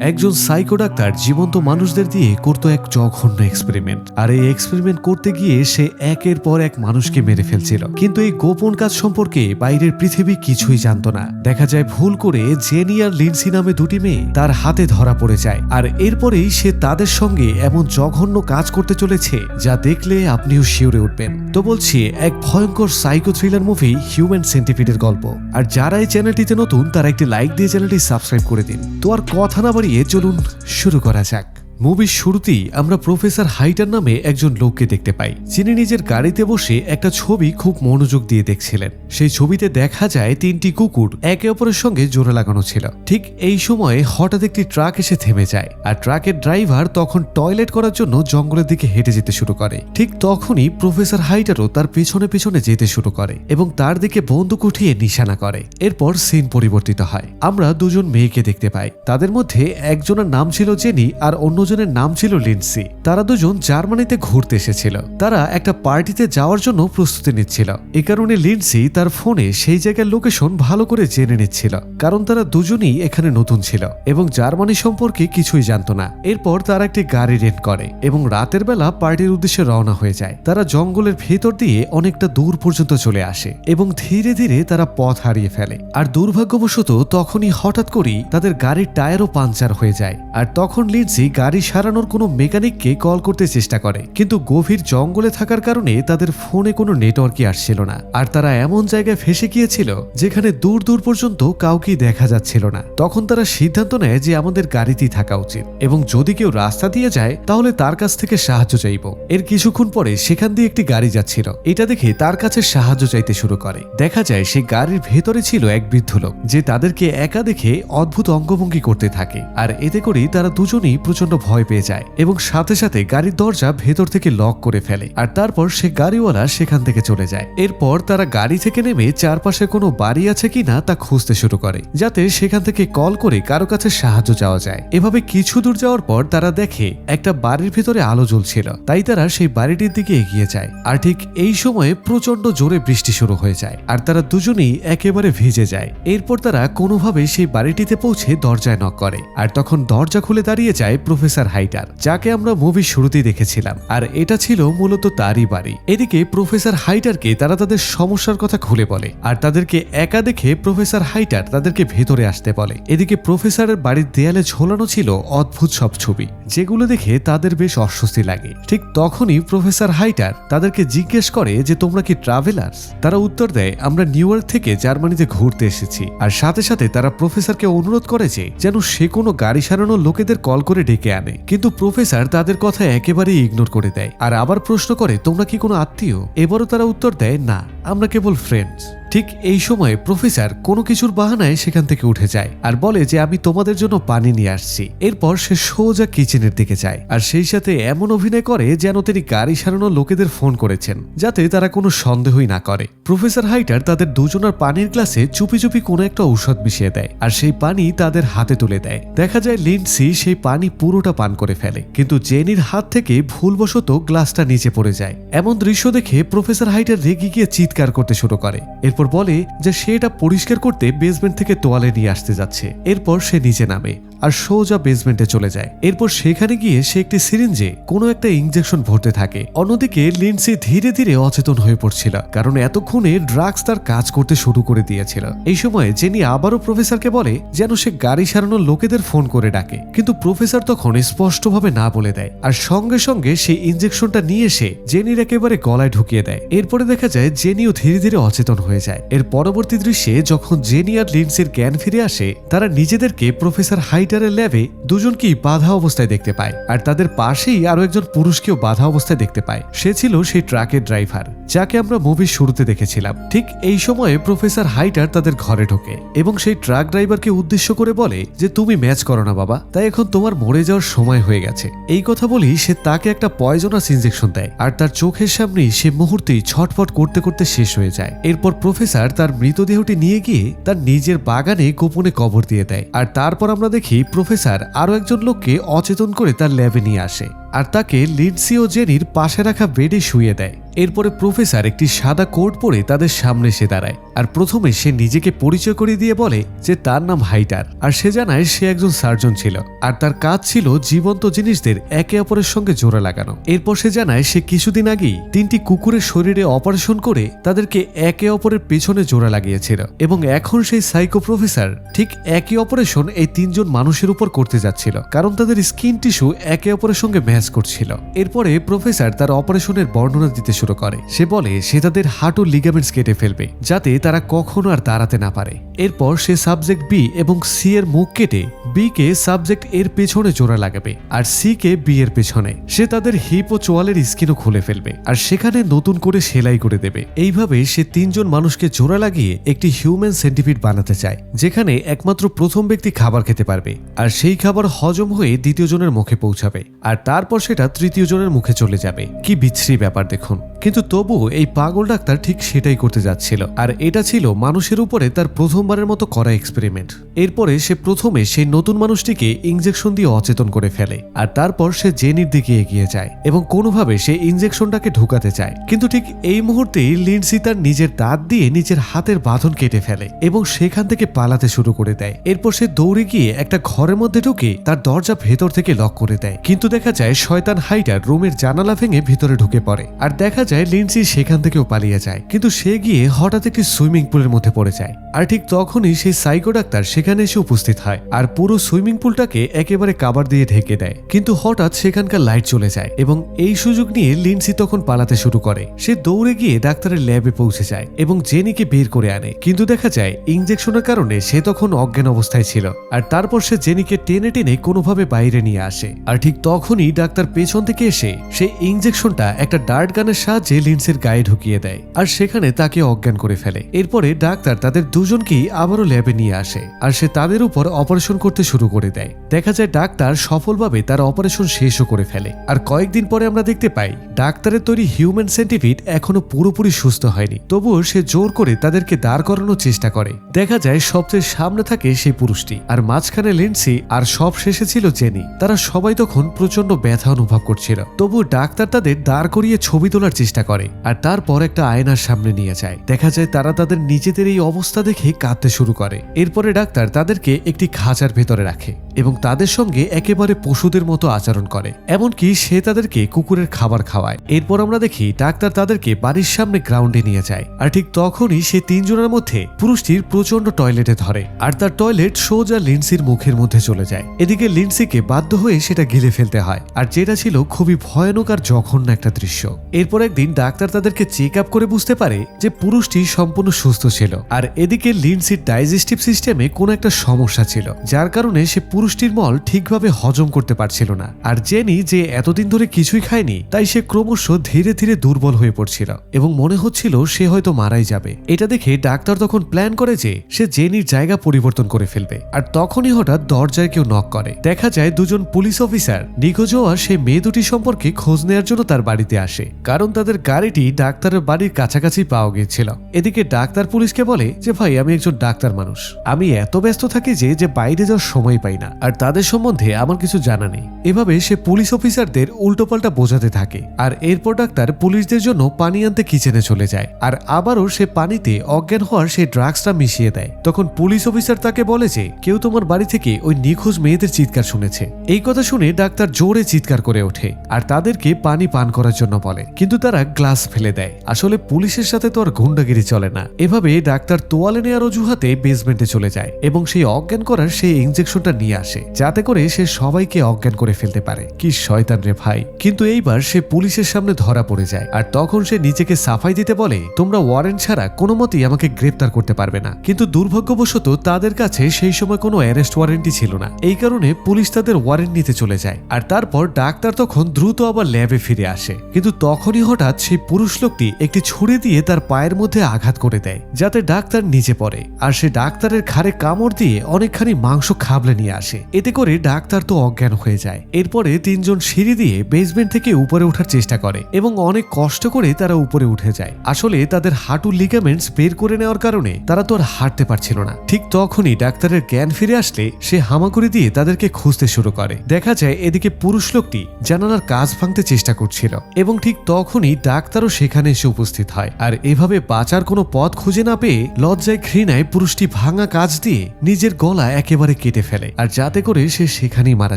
একজন psycho doctor জীবন্ত মানুষদের দিয়ে করত এক জঘন্য এক্সপেরিমেন্ট আর এই এক্সপেরিমেন্ট করতে গিয়ে সে একের পর এক মানুষকে মেরে ফেলছিল। কিন্তু এই গোপন কাজ সম্পর্কে বাইরের পৃথিবী কিছুই জানতো না। দেখা যায় ভুল করে জেনি আর লিন্সি নামে দুটি মেয়ে তার হাতে ধরা পড়ে যায়। আর এরপরেই সে তাদের সঙ্গে এমন জঘন্য কাজ করতে চলেছে, যা দেখলে আপনিও শিউরে উঠবেন। তো বলছি, এক ভয়ঙ্কর সাইকো থ্রিলার মুভি হিউম্যান সেন্টিফিডের গল্প। আর যারা এই চ্যানেলটিতে নতুন, তারা একটি লাইক দিয়ে চ্যানেলটি সাবস্ক্রাইব করে দিন। তো আর কথা না বাড়িয়ে চলুন শুরু করা যাক। মুভির শুরুতেই আমরা প্রফেসর হাইটার নামে একজন লোককে দেখতে পাই। যিনি নিজের গাড়িতে বসে একটা ছবি খুব মনোযোগ দিয়ে দেখছিলেন। সেই ছবিতে দেখা যায় তিনটি কুকুর একে অপরের সঙ্গে জোরে লাগানো ছিল। ঠিক এই সময়ে হঠাৎ একটি ট্রাক এসে থেমে যায় আর ট্রাকের ড্রাইভার তখন টয়লেট করার জন্য জঙ্গলের দিকে হেঁটে যেতে শুরু করে। ঠিক তখনই প্রফেসর হাইটারও তার পেছনে পেছনে যেতে শুরু করে এবং তার দিকে বন্দুক উঠিয়ে নিশানা করে। এরপর সিন পরিবর্তিত হয়। আমরা দুজন মেয়েকে দেখতে পাই। তাদের মধ্যে একজনের নাম ছিল জেনি আর অন্যজনের নাম ছিল লিন্সি। তারা দুজন জার্মানিতে ঘুরতে এসেছিল। তারা একটা পার্টিতে যাওয়ার জন্য প্রস্তুতি নিচ্ছিল। এ কারণে লিন্সি তার ফোনে সেই জায়গার লোকেশন ভালো করে জেনে নিচ্ছিল। কারণ তারা দুজনই এখানে নতুন ছিল এবং জার্মানি সম্পর্কে কিছুই জানতো না। এরপর তারা একটি গাড়ি রেন্ট করে এবং রাতের বেলা পার্টির উদ্দেশ্যে রওনা হয়ে যায়। তারা জঙ্গলের ভেতর দিয়ে অনেকটা দূর পর্যন্ত চলে আসে এবং ধীরে ধীরে তারা পথ হারিয়ে ফেলে। আর দুর্ভাগ্যবশত তখনই হঠাৎ করেই তাদের গাড়ির টায়ারও পাঞ্চার হয়ে যায়। আর তখন লিন্সি গাড়ি সারানোর কোনো মেকানিককে কল করতে চেষ্টা করে। কিন্তু গভীর জঙ্গলে থাকার কারণে তাদের ফোনে কোনো নেটওয়ার্কই আসছিল না। আর তারা এমন জায়গায় ফেসে গিয়েছিল, যেখানে দূর দূর পর্যন্ত কাউকেই দেখা যাচ্ছিল না। তখন তারা সিদ্ধান্ত নেয় যে আমাদের গাড়িতেই থাকা উচিত এবং যদি কেউ রাস্তা দিয়ে যায়, তাহলে তার কাছ থেকে সাহায্য চাইব। এর কিছুক্ষণ পরে সেখান দিয়ে একটি গাড়ি যাচ্ছিল। এটা দেখে তার কাছে সাহায্য চাইতে শুরু করে। দেখা যায় সে গাড়ির ভেতরে ছিল এক বৃদ্ধ লোক, যে তাদেরকে একা দেখে অদ্ভুত অঙ্গভঙ্গি করতে থাকে। আর এতে করেই তারা দুজনেই প্রচণ্ড ভয় পেয়ে যায় এবং সাথে সাথে গাড়ির দরজা ভেতর থেকে লক করে ফেলে। আর তারপর সে গাড়িওয়ালা সেখান থেকে চলে যায়। এরপর তারা গাড়ি থেকে নেমে চারপাশে কোনো বাড়ি আছে কিনা তা খুঁজতে শুরু করে, যাতে সেখান থেকে কল করে কারও কাছে সাহায্য চাওয়া যায়। এভাবে কিছু দূর যাওয়ার পর তারা দেখে একটা বাড়ির ভেতরে আলো জ্বলছিল। তাই তারা সেই বাড়িটির দিকে এগিয়ে যায়। আর ঠিক এই সময়ে প্রচণ্ড জোরে বৃষ্টি শুরু হয়ে যায় আর তারা দুজনেই একেবারে ভিজে যায়। এরপর তারা কোনোভাবে সেই বাড়িটিতে পৌঁছে দরজায় নক করে। আর তখন দরজা খুলে দাঁড়িয়ে যায় প্রফেসর হাইটার, যাকে আমরা মুভির শুরুতেই দেখেছিলাম, আর এটা ছিল মূলত তারই বাড়ি। এদিকে প্রফেসর হাইটারকে তারা তাদের সমস্যার কথা খুলে বলে, আর তাদেরকে একা দেখে প্রফেসর হাইটার তাদেরকে ভেতরে আসতে বলে। এদিকে প্রফেসরের বাড়ির দেয়ালে ঝোলানো ছিল অদ্ভুত সব ছবি, যেগুলো দেখে তাদের বেশ অস্বস্তি লাগে। ঠিক তখনই প্রফেসর হাইটার তাদেরকে জিজ্ঞেস করে যে, তোমরা কি ট্রাভেলার্স? তারা উত্তর দেয়, আমরা নিউ ইয়র্ক থেকে জার্মানিতে ঘুরতে এসেছি। আর সাথে সাথে তারা প্রফেসরকে অনুরোধ করে যে, যেন সে কোনো গাড়ি সারানোর লোকেদের কল করে ডেকে আনে। কিন্তু প্রফেসর তাদের কথা একেবারেই ইগনোর করে দেয়। আর আবার প্রশ্ন করে, তোমরা কি কোনো আত্মীয়? এবারও তারা উত্তর দেয়, না, আমরা কেবল ফ্রেন্ডস ঠিক এই সময় প্রফেসর কোনো কিছুর বাহানায় সেখান থেকে উঠে যায় আর বলে যে, আমি তোমাদের জন্য পানি নিয়ে আসছি। এরপর সে সোজা কিচেনের দিকে যায় আর সেই সাথে এমন অভিনয় করে যেন তিনি গাড়ি সারানো লোকেদের ফোন করেছেন, যাতে তারা কোনো সন্দেহই না করে। প্রফেসর হাইটার তাদের দুজনের পানির গ্লাসে চুপি চুপি কোনো একটা ঔষধ মিশিয়ে দেয় আর সেই পানি তাদের হাতে তুলে দেয়। দেখা যায় লিন্সি সেই পানি পুরোটা পান করে ফেলে, কিন্তু জেনির হাত থেকে ভুলবশত গ্লাসটা নিচে পড়ে যায়। এমন দৃশ্য দেখে প্রফেসর হাইটার রেগে গিয়ে চিৎকার করতে শুরু করে। এরপর বলে যে সে এটা পরিষ্কার করতে বেসমেন্ট থেকে তোয়ালে নিয়ে আসতে যাচ্ছে। এরপর সে নিচে নামে। আর সোজা বেসমেন্টে চলে যায়। এরপর সেখানে গিয়ে সে একটি সিরিঞ্জে কোনো একটা ইঞ্জেকশন ভরতে থাকে। অন্যদিকে লিন্সি ধীরে ধীরে অচেতন হয়ে পড়ছিল, কারণ এতক্ষণে ড্রাগস তার কাজ করতে শুরু করে দিয়েছিল। এই সময় জেনি আবারও প্রফেসরকে বলে যেন সে গাড়ি সারানোর লোকেদের ফোন করে ডাকে। কিন্তু প্রফেসর তখন স্পষ্টভাবে না বলে দেয়। আর সঙ্গে সঙ্গে সেই ইঞ্জেকশনটা নিয়ে এসে জেনির একেবারে গলায় ঢুকিয়ে দেয়। এরপরে দেখা যায় জেনিও ধীরে ধীরে অচেতন হয়ে যায়। এর পরবর্তী দৃশ্যে যখন জেনি আর লিন্সির জ্ঞান ফিরে আসে, তারা নিজেদেরকে প্রফেসর হাইটারের ল্যাবে দুজনকেই বাধা অবস্থায় দেখতে পায়। আর তাদের পাশেই আরও একজন পুরুষকেও বাধা অবস্থায় দেখতে পায়। সে ছিল সেই ট্রাকের ড্রাইভার, যাকে আমরা মুভির শুরুতে দেখেছিলাম। ঠিক এই সময়ে প্রফেসর হাইটার তাদের ঘরে ঢোকে এবং সেই ট্রাক ড্রাইভারকে উদ্দেশ্য করে বলে যে, তুমি ম্যাচ করো না বাবা, তাই এখন তোমার মরে যাওয়ার সময় হয়ে গেছে। এই কথা বলি সে তাকে একটা পয়জনাস ইঞ্জেকশন দেয় আর তার চোখের সামনেই সে মুহূর্তেই ছটফট করতে করতে শেষ হয়ে যায়। এরপর প্রফেসর তার মৃতদেহটি নিয়ে গিয়ে তার নিজের বাগানে গোপনে কবর দিয়ে দেয়। আর তারপর আমরা দেখি প্রফেসর আরও একজন লোককে অচেতন করে তার ল্যাবে নিয়ে আসে। আর তাকে লিন্সি ও জেনির পাশে রাখা বেডে শুয়ে দেয়। এরপরে প্রফেসর একটি সাদা কোট পরে তাদের সামনে এসে দাঁড়ায়। আর প্রথমে সে নিজেকে পরিচয় করে দিয়ে বলে যে তার নাম হাইটার। আর সে জানায় সে একজন সার্জন ছিল। আর তার কাজ ছিল জীবন্ত জিনিসদের একে অপরের সঙ্গে জোড়া লাগানো। এরপর সে জানায় সে কিছুদিন আগেই তিনটি কুকুরের শরীরে অপারেশন করে তাদেরকে একে অপরের পেছনে জোড়া লাগিয়েছিল। এবং এখন সেই সাইকো প্রফেসর ঠিক একই অপারেশন এই তিনজন মানুষের উপর করতে যাচ্ছিল। কারণ তাদের স্কিন টিস্যু একে অপরের সঙ্গে ম্যাচ করছিল। এরপরে প্রফেসর তার অপারেশনের বর্ণনা দিতে শুরু করে। সে বলে, সে তাদের হাঁটু লিগামেন্টস কেটে ফেলবে, যাতে তারা কখনো আর দাঁড়াতে না পারে। এরপর সে সাবজেক্ট বি এবং সি এর মুখ কেটে বি কে সাবজেক্ট এর পেছনে জোড়া লাগাবে আর সি কে বি এর পেছনে। সে তাদের হিপ ও চোয়ালের স্কিনও খুলে ফেলবে আর সেখানে নতুন করে সেলাই করে দেবে। এইভাবে সে তিনজন মানুষকে জোড়া লাগিয়ে একটি হিউম্যান সেন্টিফিড বানাতে চায়, যেখানে একমাত্র প্রথম ব্যক্তি খাবার খেতে পারবে আর সেই খাবার হজম হয়ে দ্বিতীয় জনের মুখে পৌঁছাবে। আর তারপর সেটা তৃতীয় জনের মুখে চলে যাবে। কি বিচ্ছিরি ব্যাপার দেখুন। কিন্তু তবুও এই পাগল ডাক্তার ঠিক সেটাই করতে যাচ্ছিল। আর এটা ছিল মানুষের উপরে তার প্রথমবারের মতো করা এক্সপেরিমেন্ট এরপরে সে প্রথমে সেই নতুন মানুষটিকে ইঞ্জেকশন দিয়ে অচেতন করে ফেলে। আর তারপর সে জেনির দিকে এগিয়ে যায় এবং কোনোভাবে সে ইঞ্জেকশনটাকে ঢুকাতে চায়। কিন্তু ঠিক এই মুহূর্তেই লিন্সি তার নিজের দাঁত দিয়ে নিজের হাতের বাঁধন কেটে ফেলে এবং সেখান থেকে পালাতে শুরু করে দেয়। এরপর সে দৌড়ে গিয়ে একটা ঘরের মধ্যে ঢুকে তার দরজা ভেতর থেকে লক করে দেয়। কিন্তু দেখা যায় শয়তান হাইটার রুমের জানালা ভেঙে ভেতরে ঢুকে পড়ে। আর দেখা যায় লিন্সি সেখান থেকেও পালিয়ে যায়। কিন্তু সে গিয়ে হঠাৎ একটি সুইমিং পুলের মধ্যে পড়ে যায়। আর ঠিক তখনই সেই সাইকো ডাক্তার সেখানে এসে উপস্থিত হয় আর পুরো সুইমিং পুলটাকে একেবারে কাবার দিয়ে ঢেকে দেয়। কিন্তু হঠাৎ সেখানকার লাইট চলে যায় এবং এই সুযোগ নিয়ে লিন্সি তখন পালাতে শুরু করে। সে দৌড়ে গিয়ে ডাক্তারের ল্যাবে পৌঁছে যায় এবং জেনিকে বের করে আনে। কিন্তু দেখা যায় ইঞ্জেকশনের কারণে সে তখন অজ্ঞান অবস্থায় ছিল আর তারপর সে জেনিকে টেনে টেনে কোনোভাবে বাইরে নিয়ে আসে। আর ঠিক তখনই ডাক্তার পেছন থেকে এসে সে ইঞ্জেকশনটা একটা ডার্ট গানের সাহায্যে লিন্সের গায়ে ঢুকিয়ে দেয় আর সেখানে তাকে অজ্ঞান করে ফেলে। এরপরে ডাক্তার তাদের দুজনকেই আবারও ল্যাবে নিয়ে আসে আর সে তাদের উপর অপারেশন করতে শুরু করে দেয়। দেখা যায় ডাক্তার সফলভাবে তার অপারেশন শেষও করে ফেলে। আর কয়েকদিন পরে আমরা দেখতে পাই, ডাক্তারের তৈরি হিউম্যান সেন্টিফিড এখনও পুরোপুরি সুস্থ হয়নি। তবুও সে জোর করে তাদেরকে দাঁড় করানোর চেষ্টা করে। দেখা যায় সবচেয়ে সামনে থাকে সেই পুরুষটি। আর মাঝখানে লেন্সি আর সব শেষে ছিল জেনি। তারা সবাই তখন প্রচণ্ড ব্যথা অনুভব করছিল। তবু ডাক্তার তাদের দাঁড় করিয়ে ছবি তোলার চেষ্টা করে, আর তারপর একটা আয়নার সামনে নিয়ে যায়। দেখা যায় তারা তাদের নিজেদের এই অবস্থা দেখে কাঁদতে শুরু করে। এরপরে ডাক্তার তাদেরকে একটি খাঁচার ভেতরে রাখে এবং তাদের সঙ্গে একেবারে পশুদের মতো আচরণ করে। এমনকি সে তাদেরকে কুকুরের খাবার খাওয়ায়। এরপর আমরা দেখি ডাক্তার তাদেরকে বাড়ির সামনে গ্রাউন্ডে নিয়ে যায়। আর ঠিক তখনই সে তিনজনের মধ্যে পুরুষটির প্রচণ্ড টয়লেটে ধরে, আর তার টয়লেট সোজা লিন্সির মুখের মধ্যে চলে যায়। এদিকে লিন্সিকে বাধ্য হয়ে সেটা গিলে ফেলতে হয়, আর যেটা ছিল খুবই ভয়ানক আর জঘন্য একটা দৃশ্য। এরপর একদিন ডাক্তার তাদেরকে চেক আপ করে বুঝতে পারে যে পুরুষটি সম্পূর্ণ সুস্থ ছিল। আর এদিকে লিন্সির ডাইজেস্টিভ সিস্টেমে কোনো একটা সমস্যা ছিল, যার কারণে সে পুরুষটির মল ঠিকভাবে হজম করতে পারছিল না। আর জেনি যে এতদিন ধরে কিছুই খায়নি, তাই সে ক্রমশ ধীরে ধীরে দুর্বল হয়ে পড়ছিল এবং মনে হচ্ছিল সে হয়তো মারাই যাবে। এটা দেখে ডাক্তার তখন প্ল্যান করে যে সে জেনির জায়গা পরিবর্তন করে ফেলবে। আর তখনই হঠাৎ দরজায় কেউ নক করে। দেখা যায় দুজন পুলিশ অফিসার নিখোঁজ হওয়া সেই মেয়ে দুটি সম্পর্কে খোঁজ নেওয়ার জন্য তার বাড়িতে আসে। কারণ তাদের গাড়িটি ডাক্তারের বাড়ির কাছাকাছি পাওয়া গিয়েছিল। এদিকে ডাক্তার পুলিশকে বলে যে, ভাই, আমি একজন ডাক্তার মানুষ। আমি এত ব্যস্ত থাকি যে যে বাইরে যাওয়ার সময় পাই না। আর তাদের সম্বন্ধে আমার কিছু জানা নেই। এভাবে সে পুলিশ অফিসারদের উল্টোপাল্টা বোঝাতে থাকে। আর এরপর ডাক্তার পুলিশদের জন্য পানি আনতে কিচেনে চলে যায়। আর আবারও সে পানিতে অজ্ঞান হওয়ার সেই ড্রাগসটা মিশিয়ে দেয়। তখন পুলিশ অফিসার তাকে বলে যে, কেউ তোমার বাড়ি থেকে ওই নিখোঁজ মেয়েদের চিৎকার শুনেছে। এই কথা শুনে ডাক্তার জোরে চিৎকার করে ওঠে। আর তাদেরকে পানি পান করার জন্য বলে। কিন্তু তারা গ্লাস ফেলে দেয়। আসলে পুলিশের সাথে তো আর গুন্ডাগিরি চলে না। এভাবে ডাক্তার তোয়ালে নেওয়ার অজুহাতে বেসমেন্টে চলে যায় এবং সেই অজ্ঞান করার সেই ইঞ্জেকশনটা নিয়ে আসে। যাতে করে সে সবাইকে অজ্ঞান করে ফেলতে পারে। কি শয়তান রে ভাই। কিন্তু এইবার সে পুলিশের সামনে ধরা পড়ে যায় আর তখন সে নিজেকে সাফাই দিতে বলে, তোমরা ওয়ারেন্ট ছাড়া কোনো মতেই আমাকে গ্রেপ্তার করতে পারবে না। কিন্তু দুর্ভাগ্যবশত তাদের কাছে সেই সময় কোনো অ্যারেস্ট ওয়ারেন্টই ছিল না। এই কারণে পুলিশ তাদের ওয়ারেন্ট নিতে চলে যায়। আর তারপর ডাক্তার তখন দ্রুত আবার ল্যাবে ফিরে আসে। কিন্তু তখনই হঠাৎ সেই পুরুষ লোকটি একটি ছুরি দিয়ে তার পায়ের মধ্যে আঘাত করে দেয়, যাতে ডাক্তার নিচে পড়ে। আর সে ডাক্তারের ঘাড়ে কামড় দিয়ে অনেকখানি মাংস খাবলে নিয়ে আসে। এতে করে ডাক্তার তো অজ্ঞান হয়ে যায়। এরপরে তিনজন সিঁড়ি দিয়ে বেসমেন্ট থেকে উপরে ওঠার চেষ্টা করে এবং অনেক কষ্ট করে তারা উপরে উঠে যায়। আসলে তাদের হাঁটুর লিগামেন্টস বের করে নেওয়ার কারণে তারা তো আর হাঁটতে পারছিল না। ঠিক তখনই ডাক্তারের জ্ঞান ফিরে আসলে সে হামাগুড়ি দিয়ে তাদেরকে খুঁজতে শুরু করে। দেখা যায় এদিকে পুরুষ লোকটি জানালার কাজ ভাঙতে চেষ্টা করছিল এবং ঠিক তখনই ডাক্তারও সেখানে এসে উপস্থিত হয়। আর এভাবে বাঁচার কোনো পথ খুঁজে না পেয়ে লজ্জায় ঘৃণায় পুরুষটি ভাঙা কাজ দিয়ে নিজের গলা একেবারে কেটে ফেলে। আর যাতে করে সে সেখানেই মারা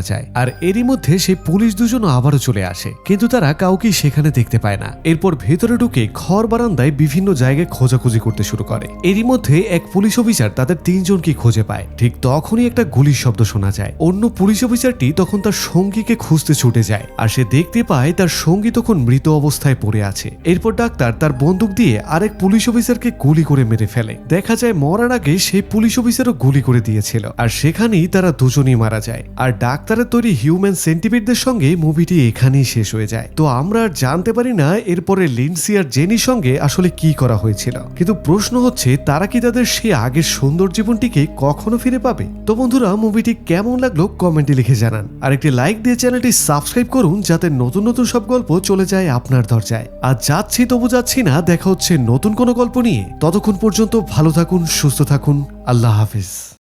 যায়। আর এরই মধ্যে সেই পুলিশ দুজনও আবারও চলে আসে। কিন্তু তারা কাউকেই সেখানে দেখতে পায় না। এরপর ভেতরে ঢুকে ঘর বারান্দায় বিভিন্ন জায়গায় খোঁজাখুঁজি করতে শুরু করে। এরই মধ্যে এক পুলিশ অফিসার তাদের তিনজনকে খুঁজে পায়। ঠিক তখনই একটা গুলির শব্দ শোনা যায়। অন্য পুলিশ অফিসারটি তখন তার সঙ্গীকে খুঁজতে ছুটে যায়। আর সে দেখতে পায় তার সঙ্গী তখন মৃত অবস্থায় আছে। এরপর ডাক্তার তার বন্দুক দিয়ে আরেক পুলিশ অফিসারকে গুলি করে মেরে ফেলে। দেখা যায় মরার আগে সেই পুলিশ অফিসারও গুলি করে দিয়েছিল আর সেখানেই তারা দুজনই মারা যায়। আর ডাক্তারের তৈরি হিউম্যান সেন্টিপিডদের সঙ্গে মুভিটি এখানেই শেষ হয়ে যায়। তো আমরা আর জানতে পারি না এরপরে লিন্সি আর জেনির সঙ্গে আসলে কি করা হয়েছিল। কিন্তু প্রশ্ন হচ্ছে, তারা কি তাদের সে আগের সুন্দর জীবনটিকে কখনো ফিরে পাবে? তো বন্ধুরা, মুভিটি কেমন লাগল কমেন্টে লিখে জানান। আর একটি লাইক দিয়ে চ্যানেলটি সাবস্ক্রাইব করুন যাতে নতুন নতুন সব গল্প চলে যায় আপনার দরজায়। আর যাচ্ছি তবু যাচ্ছি না, দেখা হচ্ছে নতুন কোনো গল্প নিয়ে। ততক্ষণ পর্যন্ত ভালো থাকুন, সুস্থ থাকুন। আল্লাহ হাফিজ।